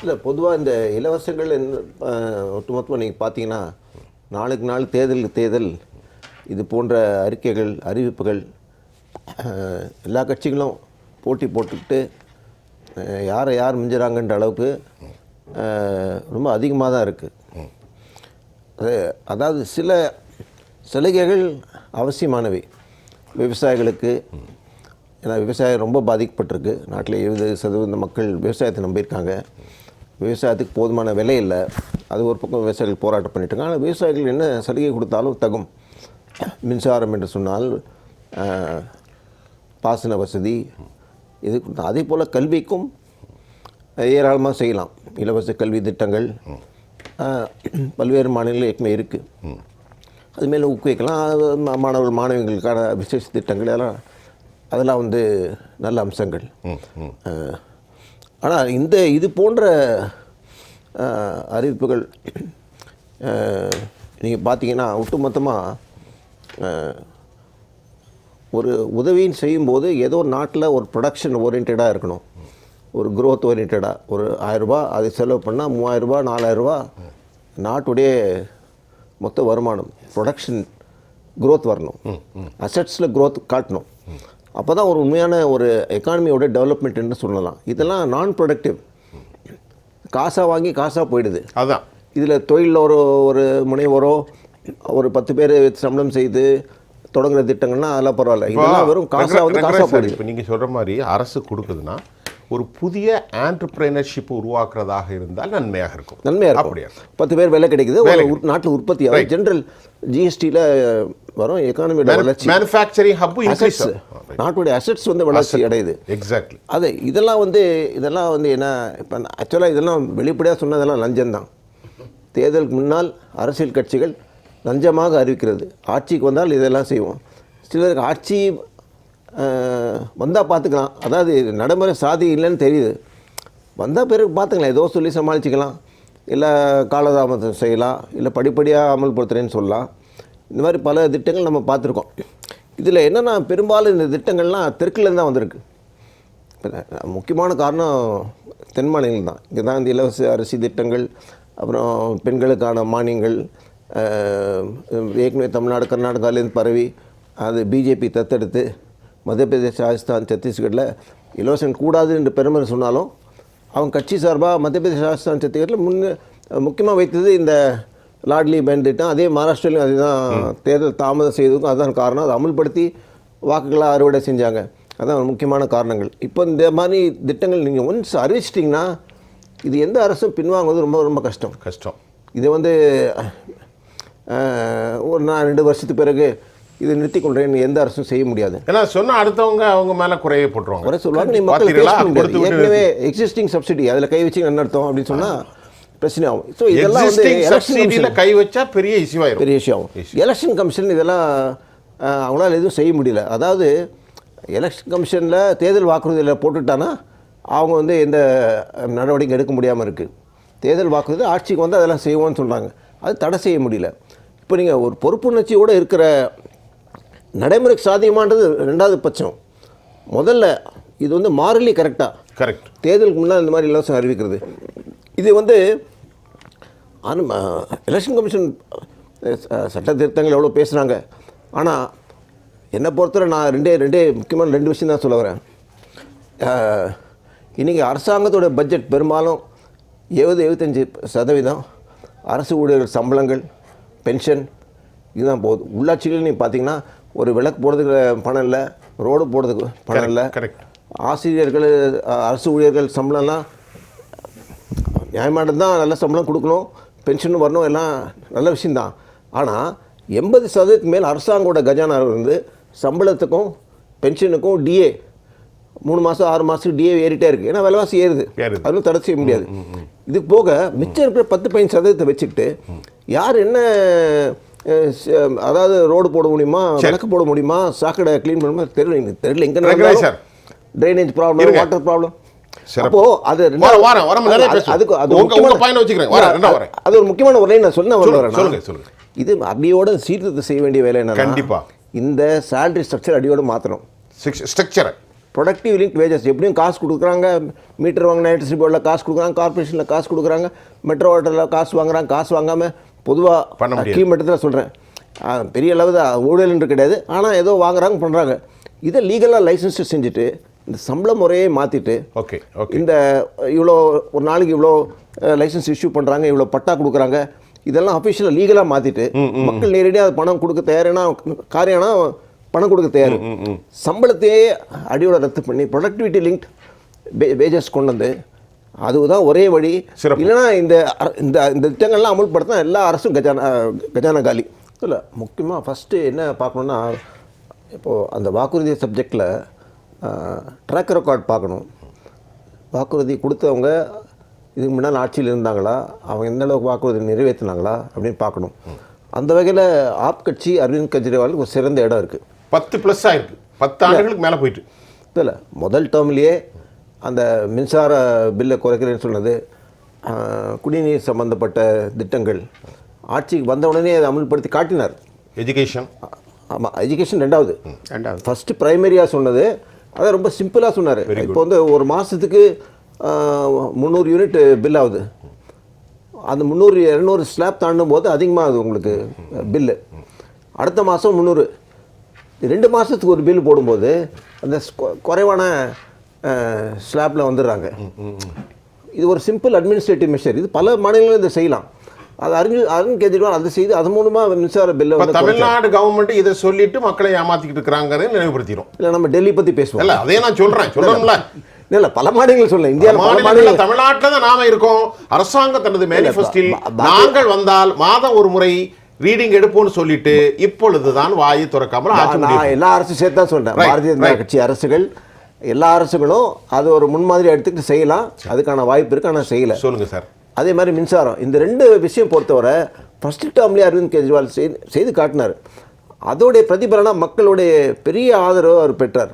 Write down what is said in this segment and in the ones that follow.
இல்லை பொதுவாக இந்த இலவசங்கள் என்ன ஒட்டுமொத்தமாக நீங்கள் பார்த்தீங்கன்னா நாளுக்கு நாள் தேர்தல் தேர்தல் இது போன்ற அறிக்கைகள் அறிவிப்புகள் எல்லா கட்சிகளும் போட்டி போட்டுக்கிட்டு யாரை யார் மிஞ்சுறாங்கன்ற அளவுக்கு ரொம்ப அதிகமாக தான் இருக்குது அதாவது சில சலுகைகள் அவசியமானவை. விவசாயிகளுக்கு ஏன்னா விவசாயம் ரொம்ப பாதிக்கப்பட்டிருக்கு. நாட்டில் எழுபது சதவீத மக்கள் விவசாயத்தை நம்பியிருக்காங்க. விவசாயத்துக்கு போதுமான விலை இல்லை. அது ஒரு பக்கம் விவசாயிகள் போராட்டம் பண்ணிட்டு இருக்காங்க ஆனால் விவசாயிகள் என்ன சலுகை கொடுத்தாலும் தகும். மின்சாரம் என்று சொன்னால் பாசன வசதி இது அதே போல் கல்விக்கும் ஏராளமாக செய்யலாம். இலவச கல்வி திட்டங்கள் பல்வேறு மாநிலங்கள் ஏற்கனவே இருக்குது அது மேலே ஊக்குவிக்கலாம். மாணவர்கள் மாணவிகளுக்கான விசேஷ திட்டங்கள் அதெல்லாம் அதெல்லாம் வந்து நல்ல அம்சங்கள். ஆனால் இந்த இது போன்ற அறிவிப்புகள் நீங்கள் பார்த்தீங்கன்னா ஒட்டுமொத்தமாக ஒரு உதவின்னு செய்யும்போது ஏதோ நாட்டில் ஒரு ப்ரொடக்ஷன் ஓரியன்டாக இருக்கணும். ஒரு growth ஓரியன்டாக ஒரு ஆயிரரூபா அதை செலவு பண்ணால் மூவாயிரரூபா நாலாயிரரூபா நாட்டுடைய மொத்த வருமானம் ப்ரொடக்ஷன் growth வரணும். அசட்ஸில் growth காட்டணும். அப்போ தான் ஒரு உண்மையான ஒரு எக்கானமியோட டெவலப்மெண்ட்னு சொல்லலாம். இதெல்லாம் நான் ப்ரொடக்டிவ் காசாக வாங்கி காசாக போயிடுது. அதான். இதில் தொழிலில் ஒரு ஒரு முனைவோரோ ஒரு பத்து பேர் சம்பளம் செய்து தொடங்குற திட்டங்கள்னா அதெல்லாம் பரவாயில்ல. இதெல்லாம் வெறும் காசாக வந்து காசாக போயிடுது. இப்போ நீங்கள் சொல்கிற மாதிரி அரசு கொடுக்குதுன்னா ஒரு புதிய ஆண்டர்பிரைனர்ஷிப் உருவாக்குறதாக இருந்தால் நன்மையாக இருக்கும். நன்மையாக அப்படியா? பத்து பேர் வேலை கிடைக்குது. நாட்டில் உற்பத்தி ஆகும் ஜென்ரல் ஜிஎஸ்டியில் வரும் எக்கானமியோட வளர்ச்சி. மேனுஃபேக்சரிங் ஹப்பு அசட்ஸ் நாட்டுடைய அசட்ஸ் வந்து வளர்ச்சி அடையுது. எக்ஸாக்ட்லி அது இதெல்லாம் வந்து இதெல்லாம் வந்து என்ன இப்போ ஆக்சுவலாக இதெல்லாம் வெளிப்படையாக சொன்னதெல்லாம் லஞ்சம்தான். தேர்தலுக்கு முன்னால் அரசியல் கட்சிகள் லஞ்சமாக அறிவிக்கிறது. ஆட்சிக்கு வந்தால் இதெல்லாம் செய்வோம். சிலருக்கு ஆட்சி வந்தால் பார்த்துக்கலாம் அதாவது நடைமுறை சாதி இல்லைன்னு தெரியுது. வந்தால் பிறகு பார்த்துக்கலாம் ஏதோ சொல்லி சமாளிச்சுக்கலாம். இல்லை காலதாமதம் செய்யலாம். இல்லை படிப்படியாக அமல்படுத்துகிறேன்னு சொல்லலாம். இந்த மாதிரி பல திட்டங்கள் நம்ம பார்த்துருக்கோம் இதில் என்னென்னா பெரும்பாலும் இந்த திட்டங்கள்லாம் தெற்குலேருந்து தான் வந்திருக்கு முக்கியமான காரணம் தென் மாநிலம் தான். இங்கே தான் இந்த இலவச அரிசி திட்டங்கள் அப்புறம் பெண்களுக்கான மானியங்கள் ஏற்கனவே தமிழ்நாடு கர்நாடகாவிலேருந்து பரவி அது பிஜேபி தத்தெடுத்து மத்திய பிரதேஷ் ராஜஸ்தான் சத்தீஸ்கரில் இலவசம் கூடாது என்று பெருமை சொன்னாலும் அவங்க கட்சி சார்பாக மத்திய பிரதேஷ் ராஜஸ்தான் சத்தீஸ்கரில் முன்ன முக்கியமாக வைத்தது இந்த லாட்லி பேன் திட்டம். அதே மகாராஷ்டிராலையும் அதுதான் தேர்தல் தாமதம் செய்ததுக்கும் அதுதான் காரணம். அதை அமல்படுத்தி வாக்குகளை அறுவடை செஞ்சாங்க. அதான் முக்கியமான காரணங்கள். இப்போ இந்த மாதிரி திட்டங்கள் நீங்கள் ஒன்ஸ் அறிவிச்சிட்டிங்கன்னா இது எந்த அரசும் பின்வாங்குவது ரொம்ப ரொம்ப கஷ்டம். கஷ்டம். இதை வந்து ஒரு நான் ரெண்டு வருஷத்துக்கு பிறகு இதை நிறுத்திக் கொள்றேன்னு எந்த அரசும் செய்ய முடியாது. ஏன்னா சொன்னா அடுத்தவங்க அவங்க மேல குறைய போட்டுருவாங்க. குறை சொல்லுவாங்க நீ மக்கள் ஏற்கனவே எக்ஸிஸ்டிங் சப்சிடி அதில் கை வச்சு என்ன அர்த்தம் அப்படின்னு சொன்னால் பிரச்சனை ஆகும். ஸோ இதெல்லாம் வந்து சப்சிடியில் கை வச்சா பெரிய இஷ்யூ ஆயிரும். பெரிய விஷயம் எலெக்ஷன் கமிஷன் இதெல்லாம் அவங்களால எதுவும் செய்ய முடியல. அதாவது எலெக்ஷன் கமிஷனில் தேர்தல் வாக்குறுதியில் போட்டுட்டானா அவங்க வந்து எந்த நடவடிக்கை எடுக்க முடியாமல் இருக்குது தேர்தல் வாக்குறுதி ஆட்சிக்கு வந்து அதெல்லாம் செய்வோம்னு சொல்கிறாங்க அது தடை செய்ய முடியல. இப்போ நீங்கள் ஒரு பொறுப்புணர்ச்சியோடு இருக்கிற நடைமுறைக்கு சாத்தியமானது ரெண்டாவது பட்சம். முதல்ல இது வந்து மாறிலி கரெக்டாக கரெக்ட். தேர்தலுக்கு முன்னால் இந்த மாதிரி இலவசம் அறிவிக்கிறது. இது வந்து ஆனால் எலெக்ஷன் கமிஷன் சட்ட திருத்தங்கள் எவ்வளோ பேசுகிறாங்க ஆனால் என்னை பொறுத்தவரை நான் ரெண்டே ரெண்டே முக்கியமான ரெண்டு விஷயம் தான் சொல்ல வரேன். அஹ், இன்னைக்கு அரசாங்கத்தோட பட்ஜெட் பெரும்பாலும் எழுபது எழுபத்தஞ்சி சதவீதம். அரசு ஊழியர்கள் சம்பளங்கள் பென்ஷன் இதுதான் போகுது உள்ளாட்சிகள் நீங்கள் பார்த்தீங்கன்னா ஒரு விளக்கு போடுறதுக்கு பணம் இல்லை ரோடு போடுறதுக்கு பணம் இல்லை. கரெக்ட் ஆசிரியர்கள் அரசு ஊழியர்கள் சம்பளம்லாம் நியாயமானது தான் நல்ல சம்பளம் கொடுக்கணும் பென்ஷனும் வரணும் எல்லாம் நல்ல விஷயந்தான் ஆனால் எண்பது சதவீதத்துக்கு மேல் அரசாங்கோட கஜானா இருந்து சம்பளத்துக்கும் பென்ஷனுக்கும் டிஏ மூணு மாதம் ஆறு மாதத்துக்கு டிஏ ஏறிட்டே இருக்குது ஏன்னா விலைவாசி ஏறுது. அதுவும் தடை செய்ய முடியாது. இது போக மிச்சம் இருக்கிற பத்து பதினஞ்சு சதவீதத்தை வச்சுக்கிட்டு யார் என்ன அதாவது ரோடு போட முடியுமா? விளக்கு போட முடியுமா? சாக்கடை க்ளீன் பண்ண முடியுமா தெரியல எனக்கு தெரியல. எங்கே sir. Drainage problem. Water problem. அப்போ அது. அதுக்கு அது. அது ஒரு முக்கியமான ஒரு லைன் நான் சொன்ன வரேன் சொல்லுங்க, சொல்லுங்க. இது அடியோட சீர்திருத்தம் செய்ய வேண்டிய வேலை என்ன கண்டிப்பா. இந்த salary ஸ்ட்ரக்சர் அடியோட மாற்றணும் ஸ்ட்ரக்சரை ப்ரொடக்டிவ் லிங்க் வேஜஸ் எப்படியும் காசு கொடுக்குறாங்க. மீட்டர் வாங்கின எலக்ட்ரிசிட்டி போர்டில் காசு கொடுக்குறாங்க. கார்பரேஷனில் காசு கொடுக்குறாங்க. மெட்ரோ வாட்டரில் காசு வாங்குறாங்க. காசு வாங்காமல் பொதுவாக முடியாது. கீழ் மட்டத்தில் சொல்கிறேன் பெரிய அளவு தான் ஊழல்ன்றது கிடையாது. ஆனால் ஏதோ வாங்குறாங்க பண்ணுறாங்க இதை லீகலாக லைசன்ஸ் செஞ்சுட்டு இந்த சம்பள முறையே மாற்றிட்டு ஓகே ஓகே. இந்த இவ்வளோ ஒரு நாளைக்கு இவ்வளோ லைசன்ஸ் இஷ்யூ பண்ணுறாங்க இவ்வளோ பட்டா கொடுக்குறாங்க இதெல்லாம் அஃபிஷியலாக லீகலாக மாற்றிட்டு மக்கள் நேரடியாக அது பணம் கொடுக்க தயாரினா காரியம்னா பணம் கொடுக்க தயார். சம்பளத்தையே அடியோட ரத்து பண்ணி ப்ரொடக்டிவிட்டி லிங்க் வேஜஸ் கொண்டு வந்து அதுதான் ஒரே வழி. இல்லைன்னா இந்த இந்த இந்த திட்டங்கள்லாம் அமல்படுத்தினா எல்லா அரசும் கஜானா கஜானா காலி. இல்லை முக்கியமாக ஃபஸ்ட்டு என்ன பார்க்கணுன்னா இப்போது அந்த வாக்குறுதி சப்ஜெக்டில் ட்ராக் ரெக்கார்ட் பார்க்கணும். வாக்குறுதி கொடுத்தவங்க இதுக்கு முன்னால் ஆட்சியில் இருந்தாங்களா? அவங்க எந்த அளவுக்கு வாக்குறுதி நிறைவேற்றினாங்களா? அப்படின்னு பார்க்கணும். அந்த வகையில் ஆப் கட்சி அரவிந்த் கெஜ்ரிவாலுக்கு ஒரு சிறந்த இடம் இருக்குது பத்து ப்ளஸ் ஆயிருக்கு. பத்து ஆண்டுகளுக்கு மேலே போயிட்டு. இல்லை முதல் டேர்ம்லேயே அந்த மின்சார பில்லை குறைக்கிறேன்னு சொன்னது குடிநீர் சம்பந்தப்பட்ட திட்டங்கள். ஆட்சிக்கு வந்த உடனே அதை அமல்படுத்தி காட்டினார். எஜுகேஷன் ஆமாம் எஜுகேஷன் ரெண்டாவது. ரெண்டாவது. ஃபஸ்ட்டு ப்ரைமரியாக சொன்னது அதை ரொம்ப சிம்பிளாக சொன்னார். இப்போ வந்து ஒரு மாதத்துக்கு முந்நூறு யூனிட் பில் ஆகுது. அந்த முந்நூறு இரநூறு ஸ்லாப் தாண்டும் போது அதிகமாகுது உங்களுக்கு பில்லு அடுத்த மாதம் முந்நூறு. ரெண்டு மாதத்துக்கு ஒரு பில் போடும்போது அந்த குறைவான ஸ்லாப்பில் வந்துடுறாங்க. இது ஒரு சிம்பிள் அட்மினிஸ்ட்ரேட்டிவ் மெஷர் இது பல மாநிலங்களும் இதை செய்யலாம். அது அருண் அருண் கெஜ்ரிவால் அதை செய்து அது மூலமாக மின்சார பில்லை வந்து. தமிழ்நாடு கவர்மெண்ட் இதை சொல்லிட்டு மக்களை ஏமாத்திக்கிட்டு இருக்கிறாங்கிறத நினைவுபடுத்திடும் இல்லை நம்ம டெல்லி பற்றி பேசுவோம். இல்ல அதே நான் சொல்றேன். சொல்றோம்ல. இல்ல பல மாநிலங்கள் சொல்ல மாநிலங்கள்ல மாநிலங்கள். தமிழ்நாட்டில் தான் நாம இருக்கோம். அரசாங்கம் தனது மேனிஃபெஸ்டில் நாங்கள் வந்தால் மாதம் ஒரு முறை ரீடிங் எடுப்போம்னு சொல்லிட்டு இப்பொழுதுதான் வாயை திறக்காமல் நான் எல்லா அரசு சேர்த்து தான் சொல்றேன் பாரதிய ஜனதா. கட்சி அரசுகள் எல்லா அரசுகளும் அது ஒரு முன்மாதிரி எடுத்துக்கிட்டு செய்யலாம். அதுக்கான வாய்ப்பு இருக்கு ஆனால் செய்யல. சொல்லுங்க சார். அதே மாதிரி மின்சாரம். இந்த ரெண்டு விஷயம் பொறுத்தவரை ஃபர்ஸ்ட் டேர்ம்லேயே அரவிந்த் கெஜ்ரிவால் செய்து செய்து காட்டினார். அதோடைய பிரதிபலனாக மக்களுடைய பெரிய ஆதரவு அவர் பெற்றார்.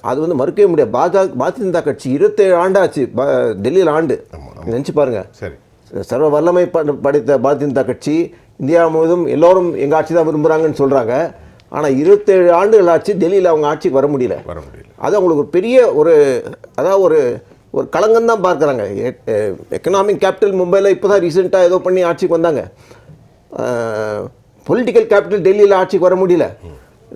அது வந்து மறுக்கவே முடியாது. பாஜக பாரதிய ஜனதா கட்சி இருபத்தேழு ஆண்டாச்சு. டெல்லியில் ஆண்டு. நினச்சி பாருங்க. சரி. சர்வ வல்லமை பட- படைத்த பாரதிய ஜனதா கட்சி இந்தியா முழுவதும் எல்லோரும் எங்கள் ஆட்சி தான் விரும்புகிறாங்கன்னு சொல்கிறாங்க ஆனால் இருபத்தேழு ஆண்டுகள் ஆச்சு டெல்லியில் அவங்க ஆட்சிக்கு வர முடியல. வர முடியல. அது அவங்களுக்கு ஒரு பெரிய ஒரு அதாவது ஒரு ஒரு களங்கம் தான் பார்க்குறாங்க. எக்கனாமிக் கேபிட்டல் மும்பையில் இப்போ தான் ரீசெண்டாக ஏதோ பண்ணி ஆட்சிக்கு வந்தாங்க. பொலிட்டிக்கல் கேபிட்டல் டெல்லியில் ஆட்சிக்கு வர முடியல.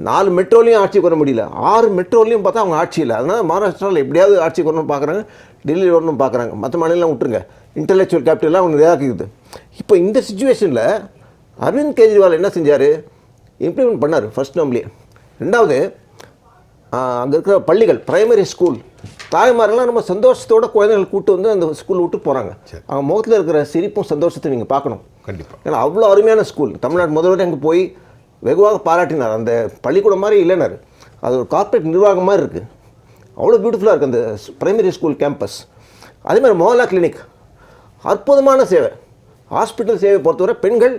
நாலு மெட்ரோலையும் ஆட்சிக்கு வர முடியல. ஆறு மெட்ரோலையும் பார்த்தா அவங்க ஆட்சி இல்லை. அதனால் மகாராஷ்டிராவில் எப்படியாவது ஆட்சிக்கு வரணும்னு பார்க்குறாங்க. டெல்லியில் வரணும்னு பார்க்குறாங்க. மற்ற மாநிலம் விட்டுருங்க. இன்டெலெக்சுவல் கேபிட்டல்லாம் அவங்க இதாக்குது இப்போ இந்த சுச்சுவேஷனில் அரவிந்த் கெஜ்ரிவால் என்ன செஞ்சார்? இம்ப்ளிமெண்ட் பண்ணார் ஃபர்ஸ்ட் டேர்ம்லேயே ரெண்டாவது அங்கே இருக்கிற பள்ளிகள் பிரைமரி ஸ்கூல் தாய்மாரெல்லாம் நம்ம சந்தோஷத்தோட குழந்தைகள் கூட்டு வந்து அந்த ஸ்கூல் விட்டு போகிறாங்க அவங்க முகத்தில் இருக்கிற சிரிப்பும் சந்தோஷத்தை நீங்கள் பார்க்கணும். கண்டிப்பா. ஏன்னா அவ்வளோ அருமையான ஸ்கூல் தமிழ்நாடு முதல்வர் அங்கே போய் வெகுவாக பாராட்டினார். அந்த பள்ளிக்கூடம் மாதிரி இல்லைனார் அது ஒரு கார்ப்பரேட் நிர்வாகம் மாதிரி இருக்குது அவ்வளோ பியூட்டிஃபுல்லாக இருக்குது அந்த பிரைமரி ஸ்கூல் கேம்பஸ் அதே மாதிரி மோகலா கிளினிக் அற்புதமான சேவை. ஹாஸ்பிட்டல் சேவை பொறுத்தவரை பெண்கள்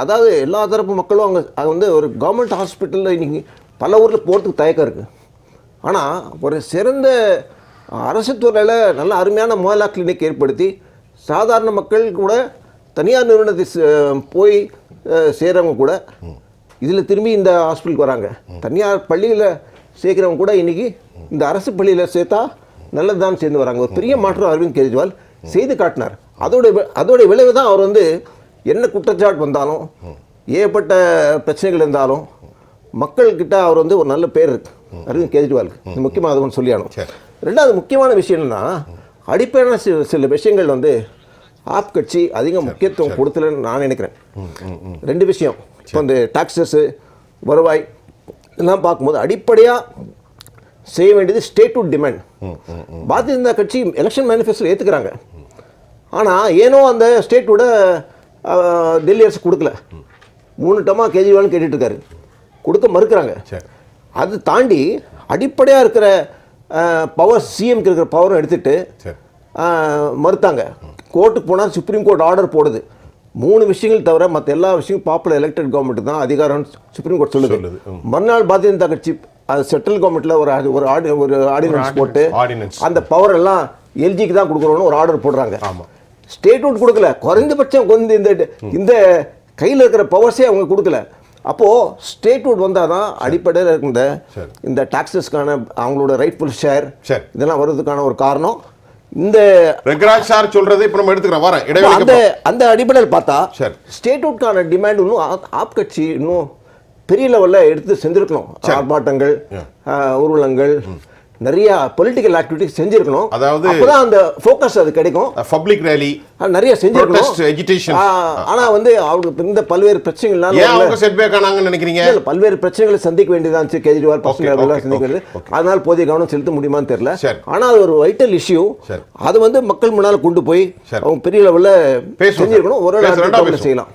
அதாவது எல்லா தரப்பு மக்களும் அங்கே அது வந்து ஒரு கவர்மெண்ட் ஹாஸ்பிட்டலில் இன்றைக்கி பல ஊரில் போகிறதுக்கு தயக்கம் இருக்குது ஆனால் ஒரு சிறந்த அரசு துறையில் நல்ல அருமையான மோகலா கிளினிக் ஏற்படுத்தி சாதாரண மக்கள் கூட தனியார் நிறுவனத்தை போய் சேர்கிறவங்க கூட இதில் திரும்பி இந்த ஹாஸ்பிட்டலுக்கு வராங்க. தனியார் பள்ளியில் சேர்க்குறவங்க கூட இன்றைக்கி இந்த அரசு பள்ளியில் சேர்த்தா நல்லதுதான் சேர்ந்து வராங்க. ஒரு பெரிய மாற்றம் அரவிந்த் கெஜ்ரிவால் செய்து காட்டினார். அதோட அதோடைய விளைவு தான் அவர் வந்து என்ன குற்றச்சாட்டு வந்தாலும் ஏற்பட்ட பிரச்சனைகள் இருந்தாலும் மக்கள்கிட்ட அவர் வந்து ஒரு நல்ல பேர் இருக்கு. அரவிந்த் கெஜ்ரிவாலுக்கு. இது முக்கியமாக அது ஒன்று சொல்லியானோம். ரெண்டாவது முக்கியமான விஷயம் என்னன்னா அடிப்படையான சில சில விஷயங்கள் வந்து ஆப் கட்சி அதிக முக்கியத்துவம் கொடுக்கலன்னு நான் நினைக்கிறேன். ரெண்டு விஷயம். இப்போ இந்த டாக்ஸஸ்ஸு வருவாய் இதெல்லாம் பார்க்கும்போது அடிப்படையாக செய்ய வேண்டியது state to demand Bharatiya Janata கட்சி எலெக்ஷன் மேனிஃபெஸ்டோ ஏற்றுக்கிறாங்க ஆனால் ஏனோ அந்த ஸ்டேட்டோட டெல்லி அரசு கொடுக்கல. மூணு டமா கேஜ்ரிவால்னு கேட்டுட்டு இருக்காரு கொடுக்க மறுக்கிறாங்க. அது தாண்டி அடிப்படையாக இருக்கிற பவர் சிஎம்க்கு இருக்கிற பவரும் எடுத்துட்டு மறுத்தாங்க. கோர்ட்டுக்கு போனால் சுப்ரீம் கோர்ட் ஆர்டர் போடுது. மூணு விஷயங்கள் தவிர மற்ற எல்லா விஷயமும் பாப்புலர் எலெக்டட் கவர்மெண்ட் தான் அதிகாரம் சுப்ரீம் கோர்ட் சொல்லுது. மறுநாள் பாரதிய ஜனதா கட்சி அது சென்ட்ரல் கவர்மெண்ட்ல ஒரு ஒரு ஆர்டி ஒரு ஆர்டினன்ஸ் போட்டு. அந்த பவர் எல்லாம் எல்ஜிக்கு தான் கொடுக்குறோன்னு ஒரு ஆர்டர் போடுறாங்க. ஆமா. ஸ்டேட் அவுட் கொடுக்கல. குறைந்தபட்சம் கொஞ்சம் இந்த இந்த கையில் இருக்கிற பவர்ஸே அவங்க கொடுக்கல. அப்போது ஸ்டேட்வுட் வந்தால் தான் அடிப்படையில் இருந்த. இந்த டாக்ஸஸ்க்கான அவங்களோட ரைட்ஃபுல் ஷேர். இதெல்லாம் வர்றதுக்கான ஒரு காரணம். இந்த ரெங்கராஜ் சார் சொல்றது இப்ப நம்ம எடுத்துக்கிறோம். வரேன். அந்த அந்த அடிப்படையில் பார்த்தா. ஸ்டேட்வுட்கான டிமாண்ட் இன்னும் ஆப் கட்சி இன்னும் பெரிய லெவலில் எடுத்து செஞ்சிருக்கணும். ஆர்ப்பாட்டங்கள் ஊர்வலங்கள் நிறைய பொலிட்டிக்கல் ஆக்டிவிட்டிஸ் செஞ்சிருக்கணும் அதாவது- அப்பதான் அந்த ஃபோக்கஸ் அது கிடைக்கும் பப்ளிக் ரேலி நிறைய செஞ்சிருக்கணும். ஆ, ஆனா வந்து அவருக்கு இந்த பல்வேறு பிரச்சனைகள்னால ஏன். அவங்க செட்பேக் ஆனாங்கன்னு நினைக்கிறீங்க இல்ல, பல்வேறு பிரச்சனைகளை சந்திக்க வேண்டியதா இருந்துச்சு கேஜ்ரிவால் okay, சந்திக்க வேண்டியது. அதனால போதிய கவனம் செலுத்த முடியுமான்னு தெரியல. ஆனா அது ஒரு வைட்டல் இஷ்யூ. அது வந்து மக்கள் முன்னால கொண்டு போய். அவங்க பெரிய லெவல்ல செஞ்சிருக்கணும் ஒரு. செய்யலாம்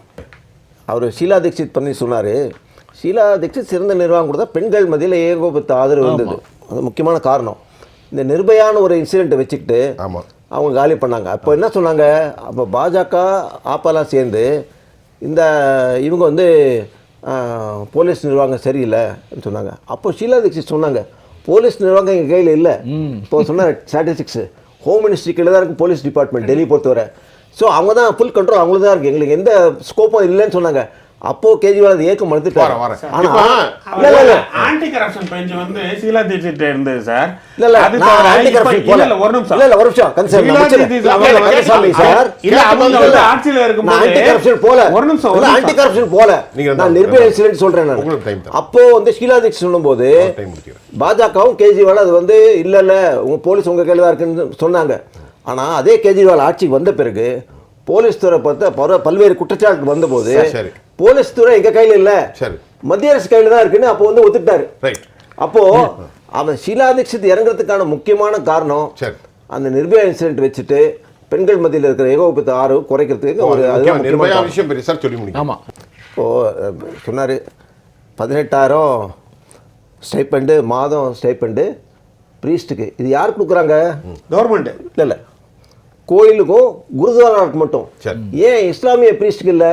அவர் ஷீலா தீட்சித் பண்ணி சொன்னாரு ஷீலா தீட்சித் சிறந்த நிர்வாகம் கொடுத்தா பெண்கள் மத்தியில் ஏகோபத்த ஆதரவு இருந்தது. அது முக்கியமான காரணம். இந்த நிர்பயான ஒரு இன்சிடென்ட்டை வச்சுக்கிட்டு ஆமா. அவங்க காலி பண்ணாங்க. அப்போ என்ன சொன்னாங்க? அப்போ பாஜக ஆப்பெல்லாம் சேர்ந்து இந்த இவங்க வந்து போலீஸ் நிர்வாகம் சரியில்லைன்னு சொன்னாங்க. அப்போ ஷீலா தீட்சித் சொன்னாங்க போலீஸ் நிர்வாகம் எங்கள் கையில் இல்லை. இப்போ சொன்ன ஸ்டாட்டிஸ்டிக்ஸ் ஹோம் மினிஸ்ட்ரி கீழே தான் இருக்குது போலீஸ் டிபார்ட்மெண்ட் டெல்லி பொறுத்தவரை. ஸோ அவங்க தான் ஃபுல் கண்ட்ரோல் அவங்களுக்கு தான் இருக்குது எங்களுக்கு எந்த ஸ்கோப்பும் இல்லைன்னு சொன்னாங்க. அப்போ கேஜ்ரிவால் அதை ஏற்க மறுத்துட்டாரு வரேன், வரேன். இல்ல. ஆன்டி கரப்ஷன் பெஞ்ச் வந்து ஷீலா தீட்சித் இருந்தது சார் இல்ல, இல்ல, அது corruption இல்ல, போல. ஒரு நிமிஷம் இல்ல, இல்ல, ஒரு நிமிஷம். அவங்க கந்தசாமி சார். இல்ல, அவங்க வந்து. ஆட்சியில இருக்கும்போது anti corruption போல. ஒரு நிமிஷம் இல்ல, நிமிஷம் corruption போல. நீங்க நான் நிர்பயா incident சொல்றேன் நான். அப்போ வந்து ஷீலா தீட்சித் சொல்லும்போது. பாஜகவும் கேஜ்ரிவால் அது வந்து இல்ல இல்ல உங்க போலீஸ் உங்க கையில தான் இருக்குன்னு சொன்னாங்க ஆனா அதே கேஜ்ரிவால் ஆட்சிக்கு வந்த பிறகு போலீஸ் துறை பொறுத்த பல- பல்வேறு குற்றச்சாட்டு வந்தபோது. போலீஸ் துறை எங்க கையில இல்ல. சரி. மத்திய அரசு கையில தான் இருக்குன்னு அப்போ வந்து ஒத்துக்கிட்டாரு ரைட் அப்போ அவன் ஷீலா தீட்சித் இறங்குறதுக்கான முக்கியமான காரணம் அந்த நிர்பயா இன்சிடென்ட் வச்சுட்டு பெண்கள் மத்தியில் இருக்கிற ஏகோபத்த ஆர்வம் குறைக்கிறதுக்கு ஒரு அதுதான் முக்கியம், முக்கியமான நிர்பயா. விஷயம் பெரிய சார் சொல்லி முடியும் ஆமா. இப்போ சொன்னார் பதினெட்டாயிரம் ஸ்டைப்பண்டு மாதம் ஸ்டைப்பண்டு ப்ரீஸ்ட்டுக்கு இது யார் கொடுக்குறாங்க? கவர்மெண்ட் இல்லை இல்லை. கோயிலுக்கும் குருத்வாராவுக்கு மட்டும். சரி. ஏன் இஸ்லாமிய ப்ரீஸ்ட்டுக்கு இல்லை?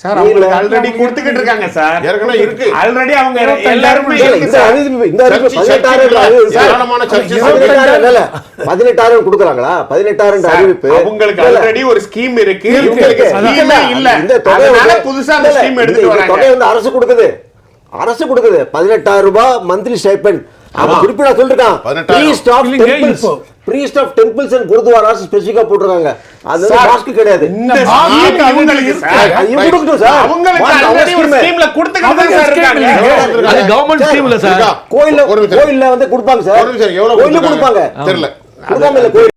சார் அவங்களுக்கு ஆல்ரெடி கொடுத்துக்கிட்டு இருக்காங்க சார் ஏற்கனவே இருக்கு. ஆல்ரெடி அவங்க எல்லாருமே இந்த அறிவிப்பு இந்த அறிவிப்பு பதினெட்டாயிரம் கொடுக்குறாங்களா? பதினெட்டாயிரம் அறிவிப்பு. இல்ல. ஆல்ரெடி ஒரு ஸ்கீம் இருக்கு. இவங்களுக்கு. ஸ்கீமே இல்ல. இந்த தொகை புதுசா அந்த ஸ்கீம் எடுத்து தொகை வந்து அரசு கொடுக்குது. அரசு கொடுக்குது. பதினெட்டாயிரம் ரூபாய் மந்த்லி ஸ்டைப்பண்ட் அவன். குறிப்பிட சொல்லிருக்கான். priest of temples. and குருத்வாராஸ் ஸ்பெசிஃபிக்கா போட்டிருக்காங்க. அது மாஸ்க் கிடையாது. அவங்களுக்கு சார் அவங்களுக்கு. ஸ்கீம்ல கொடுத்துக்கிட்டு சார் இருக்காங்க. இல்லைங்க. அது கவர்மெண்ட் சார், ஸ்கீம்ல சார் இருக்கா? கோயில்ல. கோயில்ல வந்து கொடுப்பாங்க சார். ஒரு நிமிஷம், எவ்வளவு கோயில்ல? கொடுப்பாங்க. தெரியல. இல்ல கோயில்